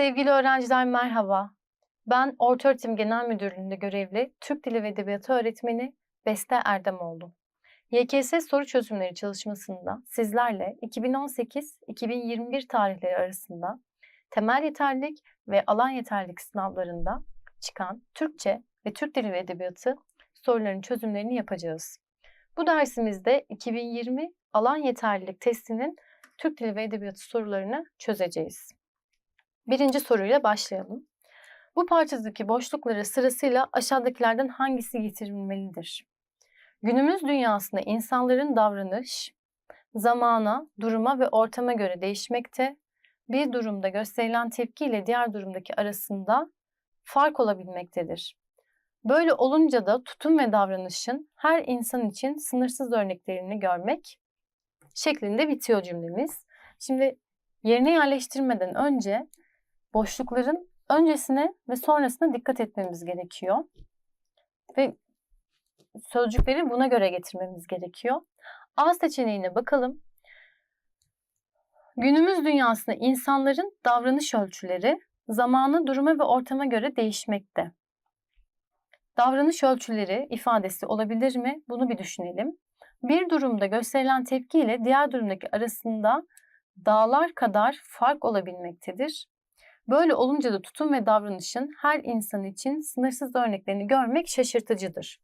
Sevgili öğrenciler merhaba. Ben Ortaöğretim Genel Müdürlüğü'nde görevli Türk Dili ve Edebiyatı öğretmeni Beste Erdemoğlu. YKS soru çözümleri çalışmasında sizlerle 2018-2021 tarihleri arasında temel yeterlilik ve alan yeterlilik sınavlarında çıkan Türkçe ve Türk Dili ve Edebiyatı soruların çözümlerini yapacağız. Bu dersimizde 2020 alan yeterlilik testinin Türk Dili ve Edebiyatı sorularını çözeceğiz. Birinci soruyla başlayalım. Bu parçadaki boşluklara sırasıyla aşağıdakilerden hangisi getirilmelidir? Günümüz dünyasında insanların davranış, zamana, duruma ve ortama göre değişmekte, bir durumda gösterilen tepki ile diğer durumdaki arasında fark olabilmektedir. Böyle olunca da tutum ve davranışın her insan için sınırsız örneklerini görmek şeklinde bitiyor cümlemiz. Şimdi yerine yerleştirmeden önce boşlukların öncesine ve sonrasına dikkat etmemiz gerekiyor. Ve sözcükleri buna göre getirmemiz gerekiyor. A seçeneğine bakalım. Günümüz dünyasında insanların davranış ölçüleri zamanı, duruma ve ortama göre değişmekte. Davranış ölçüleri ifadesi olabilir mi? Bunu bir düşünelim. Bir durumda gösterilen tepki ile diğer durumdaki arasında dağlar kadar fark olabilmektedir. Böyle olunca da tutum ve davranışın her insan için sınırsız örneklerini görmek şaşırtıcıdır.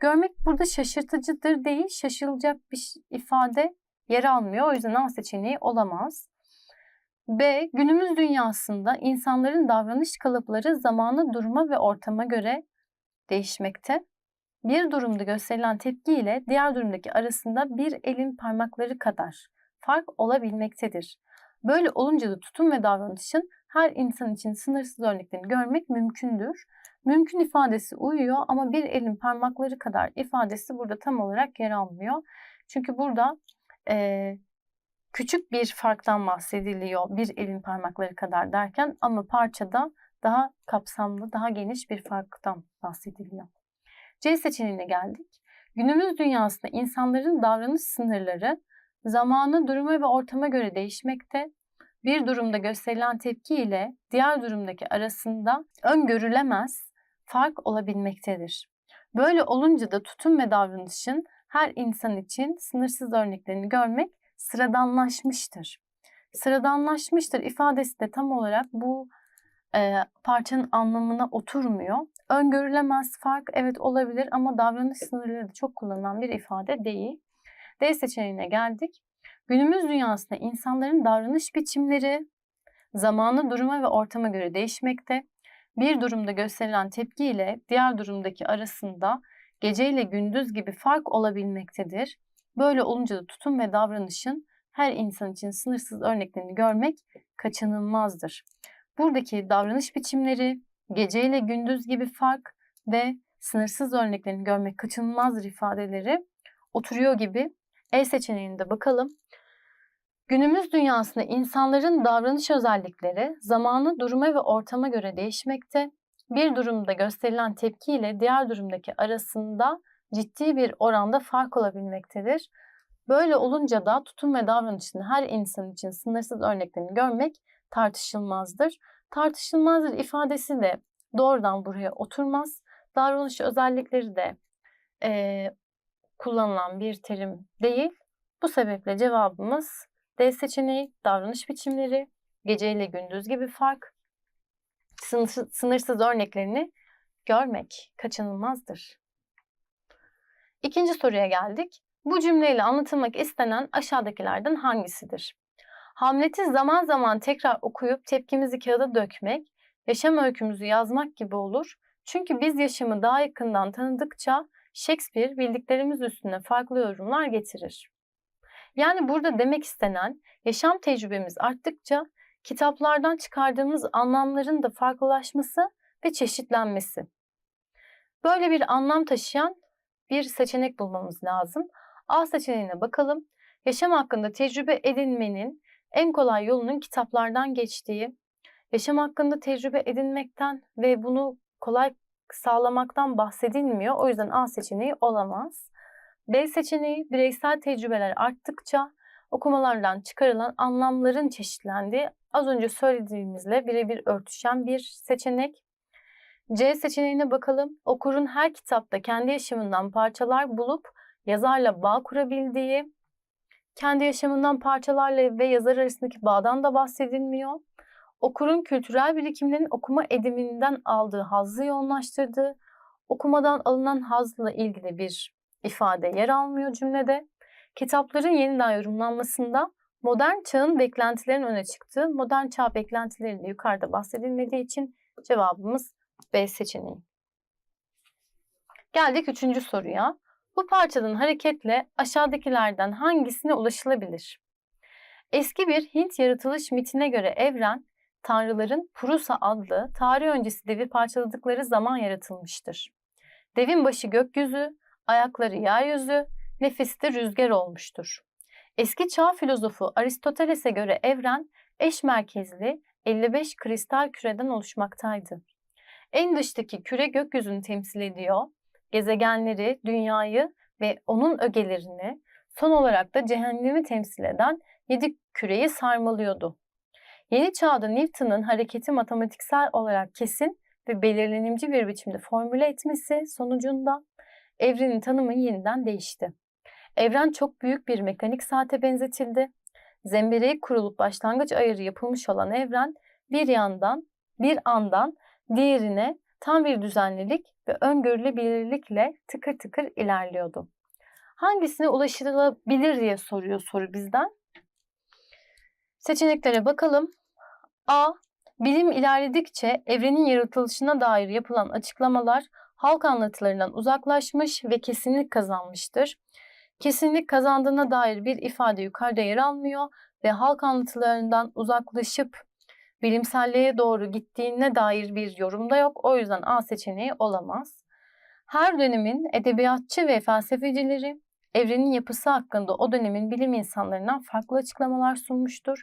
Görmek burada şaşırtıcıdır değil, şaşılacak bir ifade yer almıyor. O yüzden A seçeneği olamaz. B. Günümüz dünyasında insanların davranış kalıpları zamana, duruma ve ortama göre değişmekte. Bir durumda gösterilen tepki ile diğer durumdaki arasında bir elin parmakları kadar fark olabilmektedir. Böyle olunca da tutum ve davranışın her insan için sınırsız örneklerini görmek mümkündür. Mümkün ifadesi uyuyor ama bir elin parmakları kadar ifadesi burada tam olarak yer almıyor. Çünkü burada e, küçük bir farktan bahsediliyor bir elin parmakları kadar derken ama parçada daha kapsamlı, daha geniş bir farktan bahsediliyor. C seçeneğine geldik. Günümüz dünyasında insanların davranış sınırları zamanı, duruma ve ortama göre değişmekte. Bir durumda gösterilen tepki ile diğer durumdaki arasında öngörülemez fark olabilmektedir. Böyle olunca da tutum ve davranışın her insan için sınırsız örneklerini görmek sıradanlaşmıştır. Sıradanlaşmıştır ifadesi de tam olarak bu e, parçanın anlamına oturmuyor. Öngörülemez fark evet olabilir ama davranış sınırları da çok kullanılan bir ifade değil. D seçeneğine geldik. Günümüz dünyasında insanların davranış biçimleri zamanı, duruma ve ortama göre değişmekte. Bir durumda gösterilen tepki ile diğer durumdaki arasında gece ile gündüz gibi fark olabilmektedir. Böyle olunca da tutum ve davranışın her insan için sınırsız örneklerini görmek kaçınılmazdır. Buradaki davranış biçimleri, gece ile gündüz gibi fark ve sınırsız örneklerini görmek kaçınılmazdır ifadeleri oturuyor gibi. E seçeneğinde bakalım. Günümüz dünyasında insanların davranış özellikleri zamanı, duruma ve ortama göre değişmekte. Bir durumda gösterilen tepki ile diğer durumdaki arasında ciddi bir oranda fark olabilmektedir. Böyle olunca da tutum ve davranışın her insan için sınırsız örneklerini görmek tartışılmazdır. Tartışılmazdır ifadesi de doğrudan buraya oturmaz. Davranış özellikleri de e, kullanılan bir terim değil. Bu sebeple cevabımız D seçeneği davranış biçimleri, gece ile gündüz gibi fark, sınırsız, örneklerini görmek kaçınılmazdır. İkinci soruya geldik. Bu cümleyle anlatılmak istenen aşağıdakilerden hangisidir? Hamlet'i zaman zaman tekrar okuyup tepkimizi kağıda dökmek, yaşam öykümüzü yazmak gibi olur. Çünkü biz yaşamı daha yakından tanıdıkça Shakespeare bildiklerimiz üstüne farklı yorumlar getirir. Yani burada demek istenen yaşam tecrübemiz arttıkça kitaplardan çıkardığımız anlamların da farklılaşması ve çeşitlenmesi. Böyle bir anlam taşıyan bir seçenek bulmamız lazım. A seçeneğine bakalım. Yaşam hakkında tecrübe edinmenin en kolay yolunun kitaplardan geçtiği, yaşam hakkında tecrübe edinmekten ve bunu kolay sağlamaktan bahsedilmiyor. O yüzden A seçeneği olamaz. B seçeneği bireysel tecrübeler arttıkça okumalardan çıkarılan anlamların çeşitlendiği az önce söylediğimizle birebir örtüşen bir seçenek. C seçeneğine bakalım. Okurun her kitapta kendi yaşamından parçalar bulup yazarla bağ kurabildiği, kendi yaşamından parçalarla ve yazar arasındaki bağdan da bahsedilmiyor. Okurun kültürel birikimlerin okuma ediminden aldığı hazzı yoğunlaştırdığı, okumadan alınan hazla ilgili bir ifade yer almıyor cümlede. Kitapların yeniden yorumlanmasında modern çağın beklentilerin öne çıktığı, modern çağ beklentilerinde yukarıda bahsedilmediği için cevabımız B seçeneği. Geldik üçüncü soruya. Bu parçadan hareketle aşağıdakilerden hangisine ulaşılabilir? Eski bir Hint yaratılış mitine göre evren, tanrıların Purusa adlı tarih öncesi devi parçaladıkları zaman yaratılmıştır. Devin başı gökyüzü, ayakları yeryüzü, nefesi de rüzgar olmuştur. Eski çağ filozofu Aristoteles'e göre evren eş merkezli 55 kristal küreden oluşmaktaydı. En dıştaki küre gökyüzünü temsil ediyor, gezegenleri, dünyayı ve onun ögelerini, son olarak da cehennemi temsil eden yedi küreyi sarmalıyordu. Yeni çağda Newton'un hareketi matematiksel olarak kesin ve belirlenimci bir biçimde formüle etmesi sonucunda evrenin tanımı yeniden değişti. Evren çok büyük bir mekanik saate benzetildi. Zembereye kurulup başlangıç ayarı yapılmış olan evren bir yandan, bir andan diğerine tam bir düzenlilik ve öngörülebilirlikle tıkır tıkır ilerliyordu. Hangisine ulaşılabilir diye soruyor soru bizden. Seçeneklere bakalım. A. Bilim ilerledikçe evrenin yaratılışına dair yapılan açıklamalar halk anlatılarından uzaklaşmış ve kesinlik kazanmıştır. Kesinlik kazandığına dair bir ifade yukarıda yer almıyor ve halk anlatılarından uzaklaşıp bilimselliğe doğru gittiğine dair bir yorum da yok. O yüzden A seçeneği olamaz. Her dönemin edebiyatçı ve felsefecileri evrenin yapısı hakkında o dönemin bilim insanlarından farklı açıklamalar sunmuştur.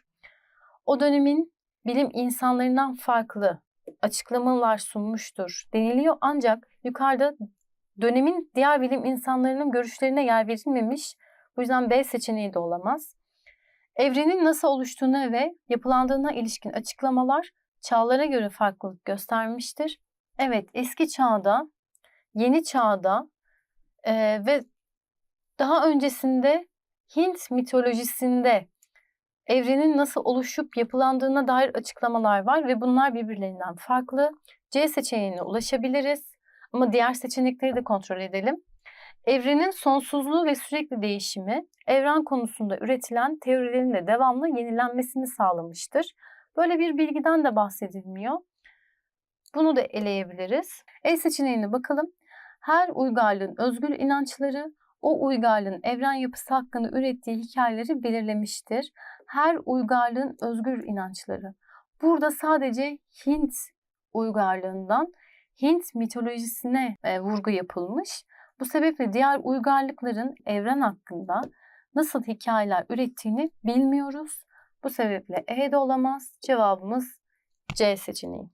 O dönemin bilim insanlarından farklı açıklamalar sunmuştur deniliyor ancak yukarıda dönemin diğer bilim insanlarının görüşlerine yer verilmemiş. Bu yüzden B seçeneği de olamaz. Evrenin nasıl oluştuğuna ve yapılandığına ilişkin açıklamalar çağlara göre farklılık göstermiştir. Evet, eski çağda, yeni çağda e, ve daha öncesinde Hint mitolojisinde evrenin nasıl oluşup yapılandığına dair açıklamalar var ve bunlar birbirlerinden farklı. C seçeneğine ulaşabiliriz ama diğer seçenekleri de kontrol edelim. Evrenin sonsuzluğu ve sürekli değişimi, evren konusunda üretilen teorilerin de devamlı yenilenmesini sağlamıştır. Böyle bir bilgiden de bahsedilmiyor. Bunu da eleyebiliriz. E seçeneğine bakalım. Her uygarlığın özgür inançları o uygarlığın evren yapısı hakkında ürettiği hikayeleri belirlemiştir. Her uygarlığın özgür inançları. Burada sadece Hint uygarlığından Hint mitolojisine e, vurgu yapılmış. Bu sebeple diğer uygarlıkların evren hakkında nasıl hikayeler ürettiğini bilmiyoruz. Bu sebeple E de olamaz. Cevabımız C seçeneği.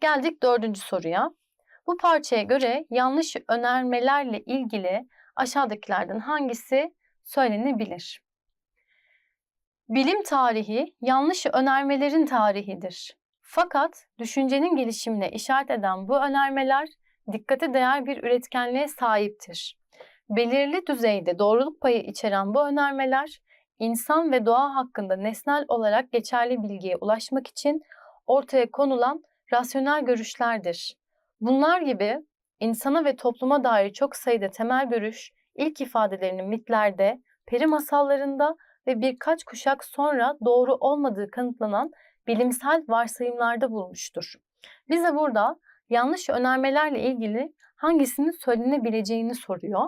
Geldik dördüncü soruya. Bu parçaya göre yanlış önermelerle ilgili aşağıdakilerden hangisi söylenebilir? Bilim tarihi yanlış önermelerin tarihidir. Fakat düşüncenin gelişimine işaret eden bu önermeler dikkate değer bir üretkenliğe sahiptir. Belirli düzeyde doğruluk payı içeren bu önermeler insan ve doğa hakkında nesnel olarak geçerli bilgiye ulaşmak için ortaya konulan rasyonel görüşlerdir. Bunlar gibi insana ve topluma dair çok sayıda temel görüş ilk ifadelerini mitlerde, peri masallarında ve birkaç kuşak sonra doğru olmadığı kanıtlanan bilimsel varsayımlarda bulmuştur. Bize burada yanlış önermelerle ilgili hangisinin söylenebileceğini soruyor.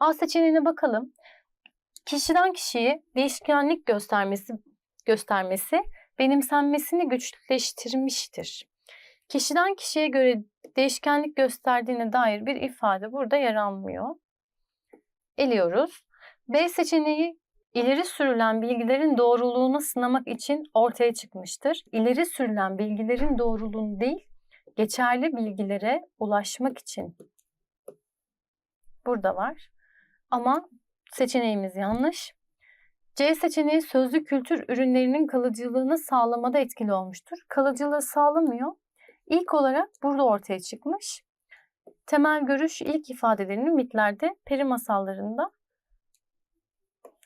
A seçeneğine bakalım. Kişiden kişiye değişkenlik göstermesi göstermesi benimsenmesini güçleştirmiştir. Kişiden kişiye göre değişkenlik gösterdiğine dair bir ifade burada yer almıyor. Eliyoruz. B seçeneği ileri sürülen bilgilerin doğruluğunu sınamak için ortaya çıkmıştır. İleri sürülen bilgilerin doğruluğunu değil, geçerli bilgilere ulaşmak için burada var. Ama seçeneğimiz yanlış. C seçeneği sözlü kültür ürünlerinin kalıcılığını sağlamada etkili olmuştur. Kalıcılığı sağlamıyor. İlk olarak burada ortaya çıkmış. Temel görüş ilk ifadelerini mitlerde, peri masallarında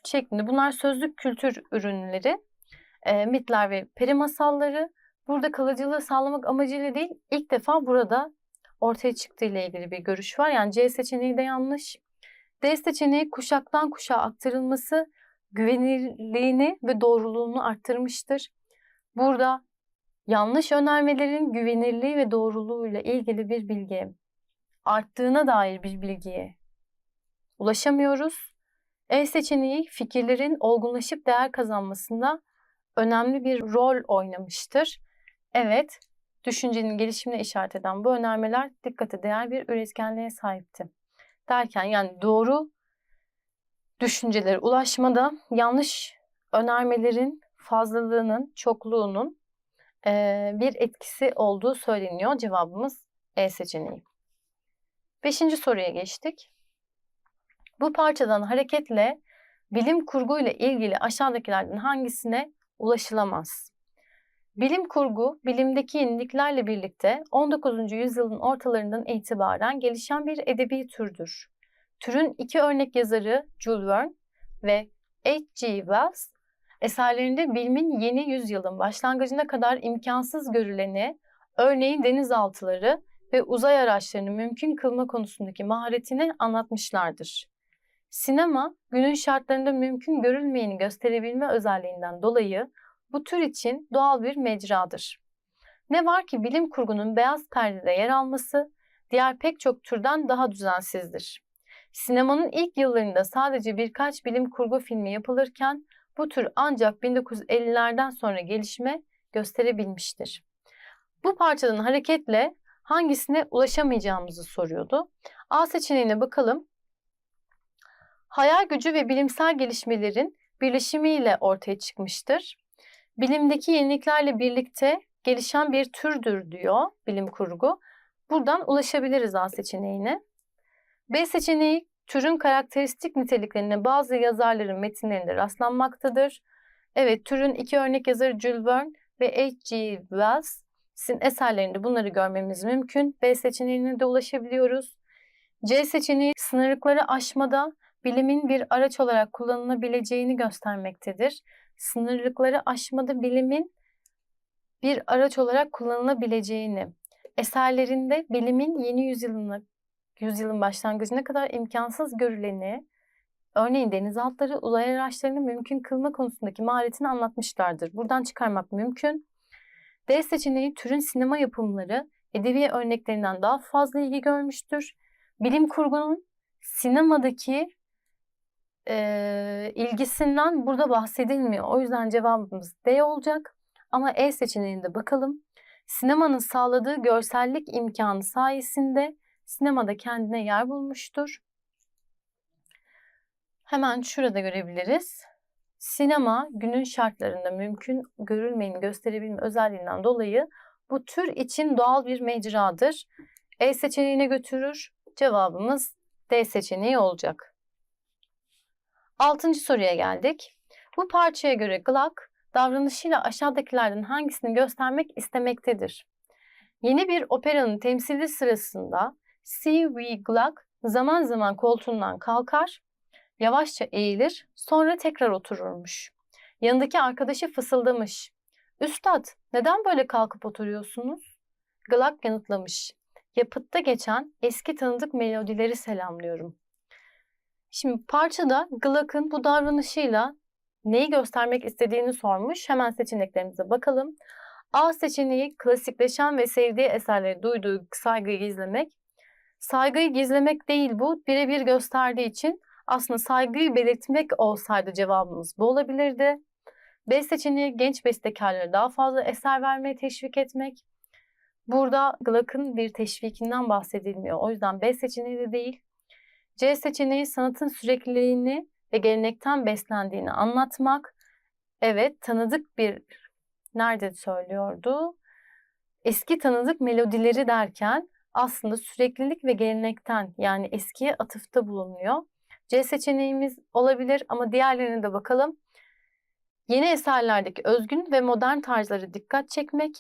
şeklinde. Bunlar sözlük kültür ürünleri, e, mitler ve peri masalları. Burada kalıcılığı sağlamak amacıyla değil, ilk defa burada ortaya çıktığı ile ilgili bir görüş var. Yani C seçeneği de yanlış. D seçeneği kuşaktan kuşağa aktarılması güvenilirliğini ve doğruluğunu arttırmıştır. Burada yanlış önermelerin güvenirliği ve doğruluğuyla ilgili bir bilgi arttığına dair bir bilgiye ulaşamıyoruz. E seçeneği fikirlerin olgunlaşıp değer kazanmasında önemli bir rol oynamıştır. Evet, düşüncenin gelişimine işaret eden bu önermeler dikkate değer bir üretkenliğe sahipti. Derken yani doğru düşüncelere ulaşmada yanlış önermelerin fazlalığının, çokluğunun e, bir etkisi olduğu söyleniyor. Cevabımız E seçeneği. Beşinci soruya geçtik. Bu parçadan hareketle bilim kurgu ile ilgili aşağıdakilerden hangisine ulaşılamaz? Bilim kurgu, bilimdeki yeniliklerle birlikte 19. yüzyılın ortalarından itibaren gelişen bir edebi türdür. Türün iki örnek yazarı Jules Verne ve H.G. Wells, eserlerinde bilimin yeni yüzyılın başlangıcına kadar imkansız görüleni, örneğin denizaltıları ve uzay araçlarını mümkün kılma konusundaki maharetini anlatmışlardır. Sinema, günün şartlarında mümkün görülmeyeni gösterebilme özelliğinden dolayı bu tür için doğal bir mecradır. Ne var ki bilim kurgunun beyaz perdede yer alması diğer pek çok türden daha düzensizdir. Sinemanın ilk yıllarında sadece birkaç bilim kurgu filmi yapılırken bu tür ancak 1950'lerden sonra gelişme gösterebilmiştir. Bu parçadan hareketle hangisine ulaşamayacağımızı soruyordu. A seçeneğine bakalım. Hayal gücü ve bilimsel gelişmelerin birleşimiyle ortaya çıkmıştır. Bilimdeki yeniliklerle birlikte gelişen bir türdür diyor bilim kurgu. Buradan ulaşabiliriz A seçeneğine. B seçeneği türün karakteristik niteliklerine bazı yazarların metinlerinde rastlanmaktadır. Evet, türün iki örnek yazarı Jules Verne ve H.G. Wells'in eserlerinde bunları görmemiz mümkün. B seçeneğine de ulaşabiliyoruz. C seçeneği sınırlıkları aşmada bilimin bir araç olarak kullanılabileceğini göstermektedir. Sınırlıkları aşmada bilimin bir araç olarak kullanılabileceğini, eserlerinde bilimin yeni yüzyılına yüzyılın başlangıcına kadar imkansız görüleni, örneğin denizaltıları, uzay araçlarını mümkün kılma konusundaki maharetini anlatmışlardır. Buradan çıkarmak mümkün. D seçeneği türün sinema yapımları edebi örneklerinden daha fazla ilgi görmüştür. Bilim kurgunun sinemadaki e, ilgisinden burada bahsedilmiyor. O yüzden cevabımız D olacak. Ama E seçeneğinde bakalım. Sinemanın sağladığı görsellik imkanı sayesinde sinemada kendine yer bulmuştur. Hemen şurada görebiliriz. Sinema günün şartlarında mümkün görülmeyeni gösterebilme özelliğinden dolayı bu tür için doğal bir mecradır. E seçeneğine götürür. Cevabımız D seçeneği olacak. Altıncı soruya geldik. Bu parçaya göre Gluck davranışıyla aşağıdakilerden hangisini göstermek istemektedir? Yeni bir operanın temsili sırasında C.V. Gluck zaman zaman koltuğundan kalkar, yavaşça eğilir, sonra tekrar otururmuş. Yanındaki arkadaşı fısıldamış. Üstad, neden böyle kalkıp oturuyorsunuz? Gluck yanıtlamış. Yapıtta geçen eski tanıdık melodileri selamlıyorum. Şimdi parçada Gluck'ın bu davranışıyla neyi göstermek istediğini sormuş. Hemen seçeneklerimize bakalım. A seçeneği klasikleşen ve sevdiği eserlere duyduğu saygıyı gizlemek. Saygıyı gizlemek değil bu, birebir gösterdiği için aslında saygıyı belirtmek olsaydı cevabımız bu olabilirdi. B seçeneği genç bestekarlara daha fazla eser vermeye teşvik etmek. Burada Gluck'ın bir teşvikinden bahsedilmiyor. O yüzden B seçeneği de değil. C seçeneği sanatın sürekliliğini ve gelenekten beslendiğini anlatmak. Evet, tanıdık bir nerede söylüyordu? Eski tanıdık melodileri derken aslında süreklilik ve gelenekten yani eskiye atıfta bulunuyor. C seçeneğimiz olabilir ama diğerlerine de bakalım. Yeni eserlerdeki özgün ve modern tarzlara dikkat çekmek.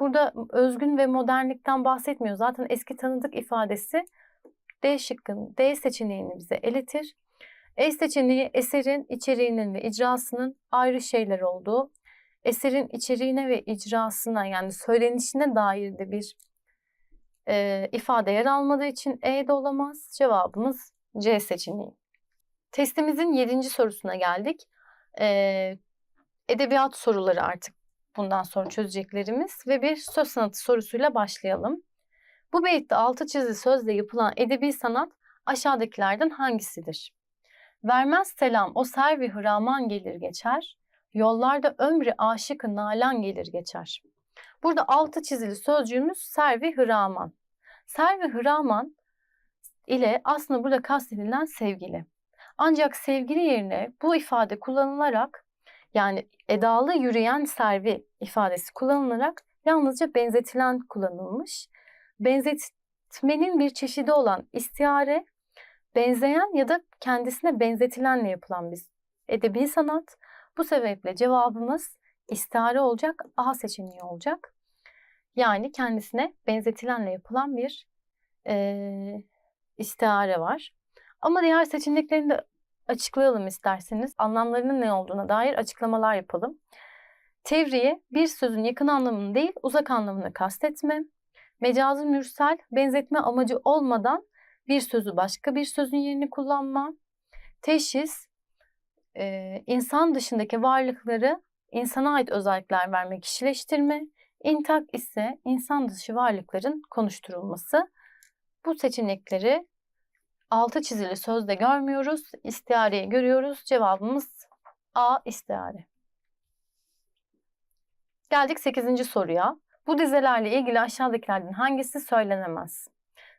Burada özgün ve modernlikten bahsetmiyor. Zaten eski tanıdık ifadesi D şıkkın D seçeneğini bize eletir. E seçeneği eserin içeriğinin ve icrasının ayrı şeyler olduğu, eserin içeriğine ve icrasına yani söylenişine dair de bir e, ifade yer almadığı için E de olamaz. Cevabımız C seçeneği. Testimizin yedinci sorusuna geldik. E, edebiyat soruları artık bundan sonra çözeceklerimiz ve bir söz sanatı sorusuyla başlayalım. Bu beytte altı çizili sözle yapılan edebi sanat aşağıdakilerden hangisidir? Vermez selam o servi hıraman gelir geçer, yollarda ömrü aşıkı nalan gelir geçer. Burada altı çizili sözcüğümüz servi hıraman. Servi hıraman ile aslında burada kastedilen sevgili. Ancak sevgili yerine bu ifade kullanılarak yani edalı yürüyen servi ifadesi kullanılarak yalnızca benzetilen kullanılmış. Benzetmenin bir çeşidi olan istiyare, benzeyen ya da kendisine benzetilenle yapılan bir edebi sanat. Bu sebeple cevabımız istiyare olacak, A seçeneği olacak. Yani kendisine benzetilenle yapılan bir e, istihare var. Ama diğer seçeneklerini de açıklayalım isterseniz. Anlamlarının ne olduğuna dair açıklamalar yapalım. Tevriye bir sözün yakın anlamını değil uzak anlamını kastetme. Mecazı mürsel benzetme amacı olmadan bir sözü başka bir sözün yerini kullanma. Teşhis insan dışındaki varlıkları insana ait özellikler verme, kişileştirme. İntak ise insan dışı varlıkların konuşturulması. Bu seçenekleri altı çizili sözde görmüyoruz. İstiareyi görüyoruz. Cevabımız A istiare. Geldik 8. soruya. Bu dizelerle ilgili aşağıdakilerden hangisi söylenemez?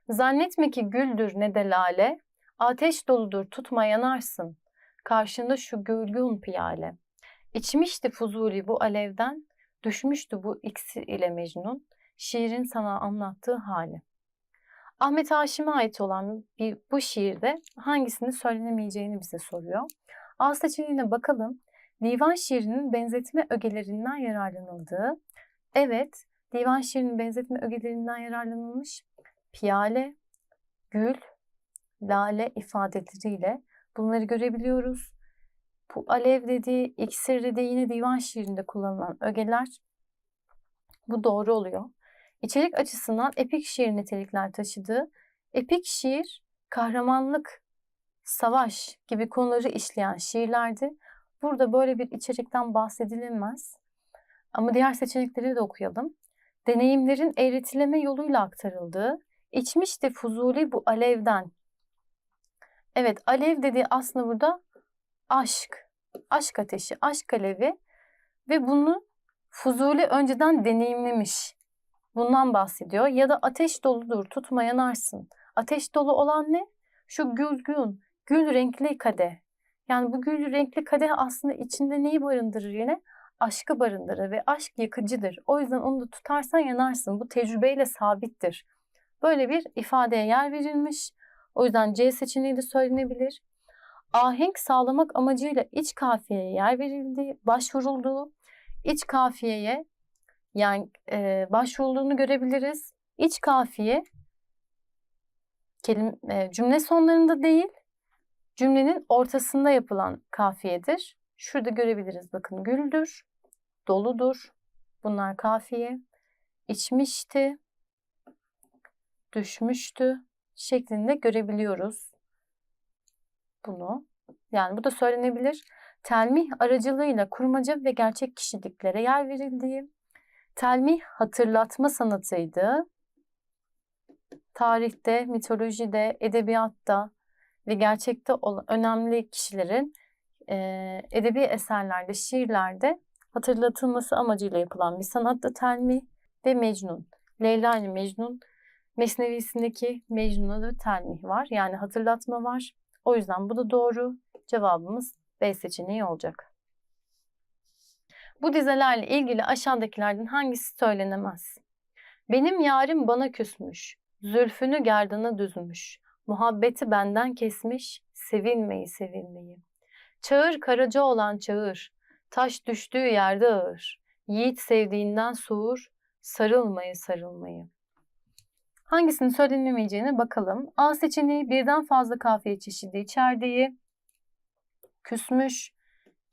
Zannetme ki güldür ne de ateş doludur tutma yanarsın. Karşında şu gülgün piyale. İçmişti Fuzuli bu alevden, düşmüştü bu iksir ile Mecnun, şiirin sana anlattığı hali. Ahmet Haşim'e ait olan bir, bu şiirde hangisini söylenemeyeceğini bize soruyor. A seçeneğine bakalım. Divan şiirinin benzetme ögelerinden yararlanıldığı. Evet, divan şiirinin benzetme ögelerinden yararlanılmış. Piyale, gül, lale ifadeleriyle bunları görebiliyoruz. Bu alev dediği, iksir dediği yine divan şiirinde kullanılan ögeler. Bu doğru oluyor. İçerik açısından epik şiir nitelikler taşıdığı, epik şiir kahramanlık, savaş gibi konuları işleyen şiirlerdi. Burada böyle bir içerikten bahsedilemez. Ama diğer seçenekleri de okuyalım. Deneyimlerin eğretileme yoluyla aktarıldığı, içmişti Fuzuli bu alevden. Evet, alev dediği aslında burada aşk, aşk ateşi, aşk alevi ve bunu Fuzuli önceden deneyimlemiş. Bundan bahsediyor. Ya da ateş doludur, tutma yanarsın. Ateş dolu olan ne? Şu gülgün, gül renkli kadeh. Yani bu gül renkli kadeh aslında içinde neyi barındırır yine? Aşkı barındırır ve aşk yakıcıdır. O yüzden onu da tutarsan yanarsın. Bu tecrübeyle sabittir. Böyle bir ifadeye yer verilmiş. O yüzden C seçeneği de söylenebilir. Ahenk sağlamak amacıyla iç kafiyeye yer verildiği, başvurulduğu, iç kafiyeye yani e, başvurulduğunu görebiliriz. İç kafiye kelim, e, cümle sonlarında değil, cümlenin ortasında yapılan kafiyedir. Şurada görebiliriz bakın güldür, doludur. Bunlar kafiye. İçmişti, düşmüştü şeklinde görebiliyoruz bunu. Yani bu da söylenebilir. Telmih aracılığıyla kurmaca ve gerçek kişiliklere yer verildiği, telmih hatırlatma sanatıydı. Tarihte, mitolojide, edebiyatta ve gerçekte olan önemli kişilerin e, edebi eserlerde, şiirlerde hatırlatılması amacıyla yapılan bir sanattı telmih ve Mecnun. Leyla ile Mecnun Mesnevisindeki Mecnun'a da telmih var. Yani hatırlatma var. O yüzden bu da doğru. Cevabımız B seçeneği olacak. Bu dizelerle ilgili aşağıdakilerden hangisi söylenemez? Benim yarim bana küsmüş, zülfünü gerdana düzmüş, muhabbeti benden kesmiş, sevilmeyi sevilmeyi. Çağır karaca olan çağır, Taş düştüğü yerde ağır. Yiğit sevdiğinden soğur. Sarılmayı sarılmayı. Hangisinin söylenemeyeceğine bakalım. A seçeneği birden fazla kafiye çeşidi içerdiği, küsmüş,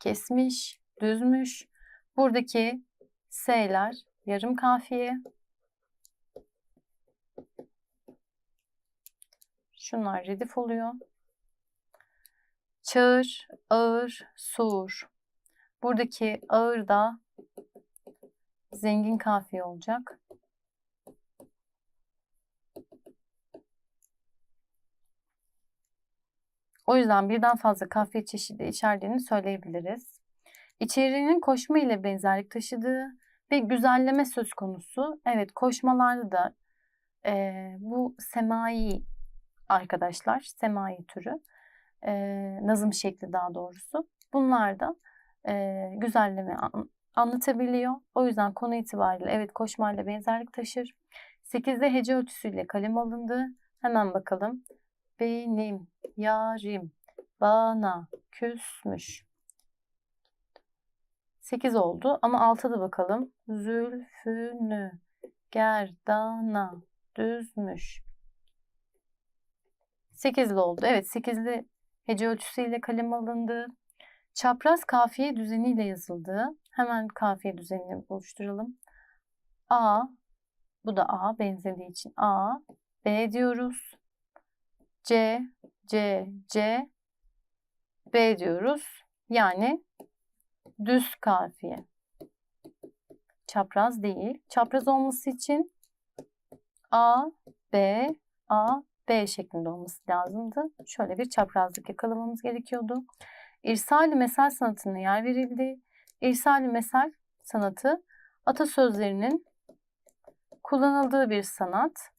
kesmiş, düzmüş. Buradaki S'ler yarım kafiye. Şunlar redif oluyor. Çağır, ağır, soğur. Buradaki ağır da zengin kafiye olacak. O yüzden birden fazla kafiye çeşidi içerdiğini söyleyebiliriz. İçeriğinin koşma ile benzerlik taşıdığı ve güzelleme söz konusu. Evet koşmalarda da e, bu semai arkadaşlar, semai türü, e, nazım şekli daha doğrusu. Bunlar da e, güzelleme an, anlatabiliyor. O yüzden konu itibariyle evet koşmayla benzerlik taşır. 8'de hece ölçüsüyle kalem alındı. Hemen bakalım. Benim yarim bana küsmüş. 8 oldu ama 6'da bakalım. Zülfünü gerdana düzmüş. 8'li oldu. Evet 8'li hece ölçüsüyle kalem alındı. Çapraz kafiye düzeniyle yazıldı. Hemen kafiye düzenini oluşturalım. A, bu da A benzediği için A, B diyoruz. C, C, C, B diyoruz. Yani düz kafiye. Çapraz değil. Çapraz olması için A, B, A, B şeklinde olması lazımdı. Şöyle bir çaprazlık yakalamamız gerekiyordu. İrsal-i mesal sanatına yer verildi. İrsal-i mesal sanatı atasözlerinin kullanıldığı bir sanat.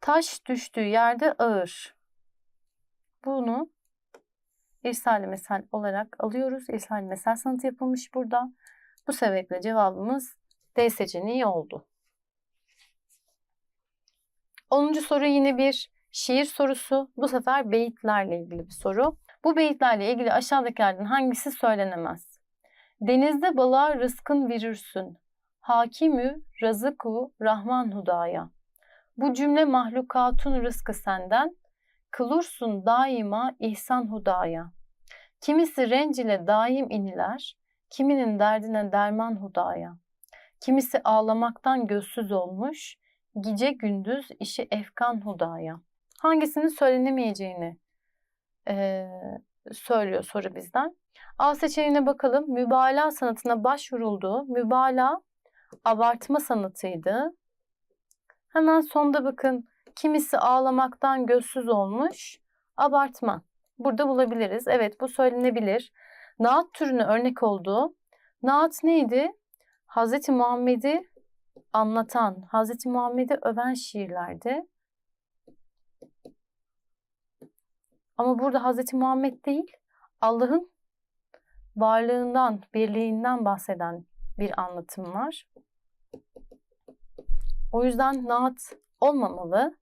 Taş düştüğü yerde ağır. Bunu irsal mesal olarak alıyoruz. İrsal mesal sanatı yapılmış burada. Bu sebeple cevabımız D seçeneği oldu. 10. soru yine bir şiir sorusu. Bu sefer beyitlerle ilgili bir soru. Bu beyitlerle ilgili aşağıdakilerden hangisi söylenemez? Denizde balığa rızkın verirsin. Hakimü razıku rahman hudaya. Bu cümle mahlukatun rızkı senden. Kılursun daima ihsan hudaya. Kimisi renc ile daim iniler, kiminin derdine derman hudaya. Kimisi ağlamaktan gözsüz olmuş, gece gündüz işi efkan hudaya. Hangisinin söylenemeyeceğini e, söylüyor soru bizden. A seçeneğine bakalım. Mübalağa sanatına başvuruldu. Mübalağa abartma sanatıydı. Hemen sonda bakın. Kimisi ağlamaktan gözsüz olmuş. Abartma. Burada bulabiliriz. Evet bu söylenebilir. Naat türüne örnek olduğu. Naat neydi? Hz. Muhammed'i anlatan, Hz. Muhammed'i öven şiirlerdi. Ama burada Hz. Muhammed değil, Allah'ın varlığından, birliğinden bahseden bir anlatım var. O yüzden naat olmamalı.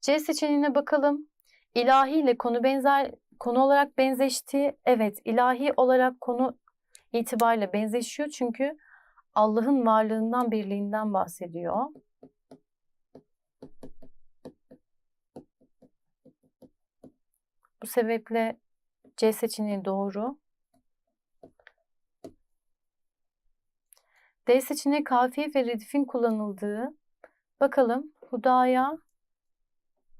C seçeneğine bakalım. İlahi ile konu benzer konu olarak benzeşti. Evet, ilahi olarak konu itibariyle benzeşiyor çünkü Allah'ın varlığından, birliğinden bahsediyor. Bu sebeple C seçeneği doğru. D seçeneği kafiye ve redifin kullanıldığı. Bakalım hudaya,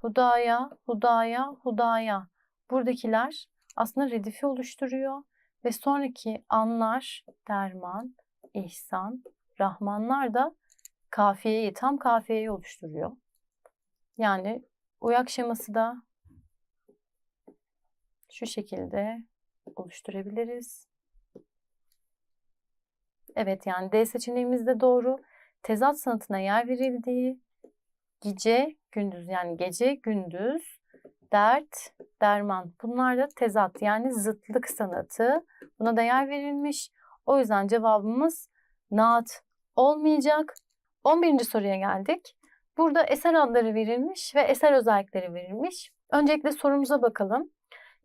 hudaya, hudaya, hudaya. Buradakiler aslında redifi oluşturuyor ve sonraki anlar derman, ihsan, rahmanlar da kafiyeyi, tam kafiyeyi oluşturuyor. Yani uyak şeması da şu şekilde oluşturabiliriz. Evet yani D seçeneğimiz de doğru. Tezat sanatına yer verildiği gece, gündüz yani gece, gündüz, dert, derman. Bunlar da tezat yani zıtlık sanatı. Buna da yer verilmiş. O yüzden cevabımız naat olmayacak. 11. soruya geldik. Burada eser adları verilmiş ve eser özellikleri verilmiş. Öncelikle sorumuza bakalım.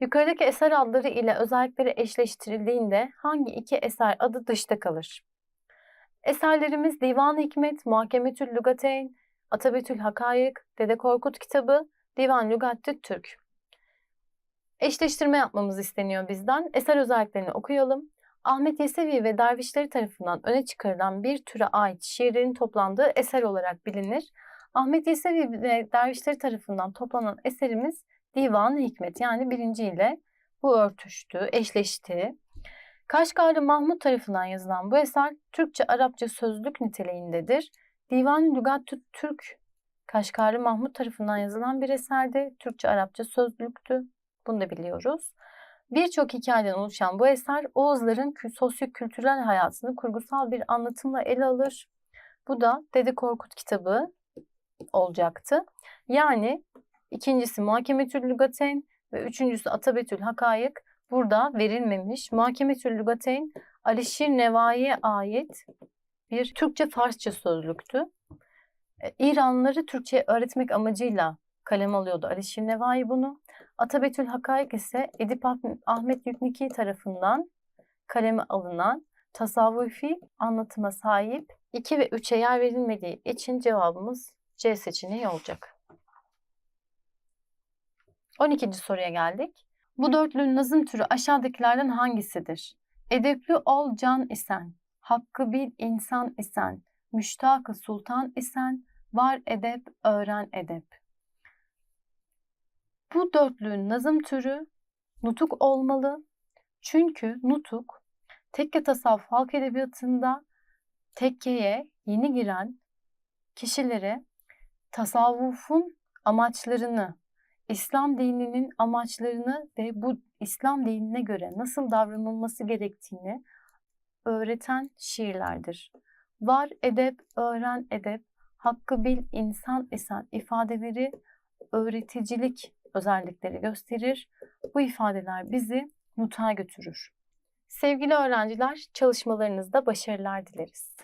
Yukarıdaki eser adları ile özellikleri eşleştirildiğinde hangi iki eser adı dışta kalır? Eserlerimiz Divan-ı Hikmet, Muhakemetül Lugateyn, Atabetül Hakayık, Dede Korkut kitabı, Divan Lügattü Türk. Eşleştirme yapmamız isteniyor bizden. Eser özelliklerini okuyalım. Ahmet Yesevi ve dervişleri tarafından öne çıkarılan bir türe ait şiirlerin toplandığı eser olarak bilinir. Ahmet Yesevi ve dervişleri tarafından toplanan eserimiz Divan-ı Hikmet yani birinci ile bu örtüştü, eşleşti. Kaşgarlı Mahmut tarafından yazılan bu eser Türkçe-Arapça sözlük niteliğindedir. Divan-ı Lügat-ı Türk Kaşgarlı Mahmut tarafından yazılan bir eserdi. Türkçe-Arapça sözlüktü. Bunu da biliyoruz. Birçok hikayeden oluşan bu eser Oğuzların sosyo-kültürel hayatını kurgusal bir anlatımla ele alır. Bu da Dede Korkut kitabı olacaktı. Yani ikincisi Muhakemetül Lügateyn ve üçüncüsü Atabetül Hakayık burada verilmemiş. Muhakemetül Lügateyn Alişir Nevai'ye ait bir Türkçe-Farsça sözlüktü. E, İranlıları Türkçe öğretmek amacıyla kalem alıyordu Alişir Nevai bunu. Atabetül Hakayık ise Edip Ahmet Yükniki tarafından kaleme alınan tasavvufi anlatıma sahip 2 ve 3'e yer verilmediği için cevabımız C seçeneği olacak. 12. soruya geldik. Bu dörtlünün nazım türü aşağıdakilerden hangisidir? Edepli ol can isen, hakkı bil insan isen, müştakı sultan isen, var edep, öğren edep. Bu dörtlüğün nazım türü nutuk olmalı. Çünkü nutuk tekke tasavvuf halk edebiyatında tekkeye yeni giren kişilere tasavvufun amaçlarını, İslam dininin amaçlarını ve bu İslam dinine göre nasıl davranılması gerektiğini öğreten şiirlerdir. Var edep, öğren edep, hakkı bil insan isen ifadeleri öğreticilik özellikleri gösterir. Bu ifadeler bizi nutuğa götürür. Sevgili öğrenciler, çalışmalarınızda başarılar dileriz.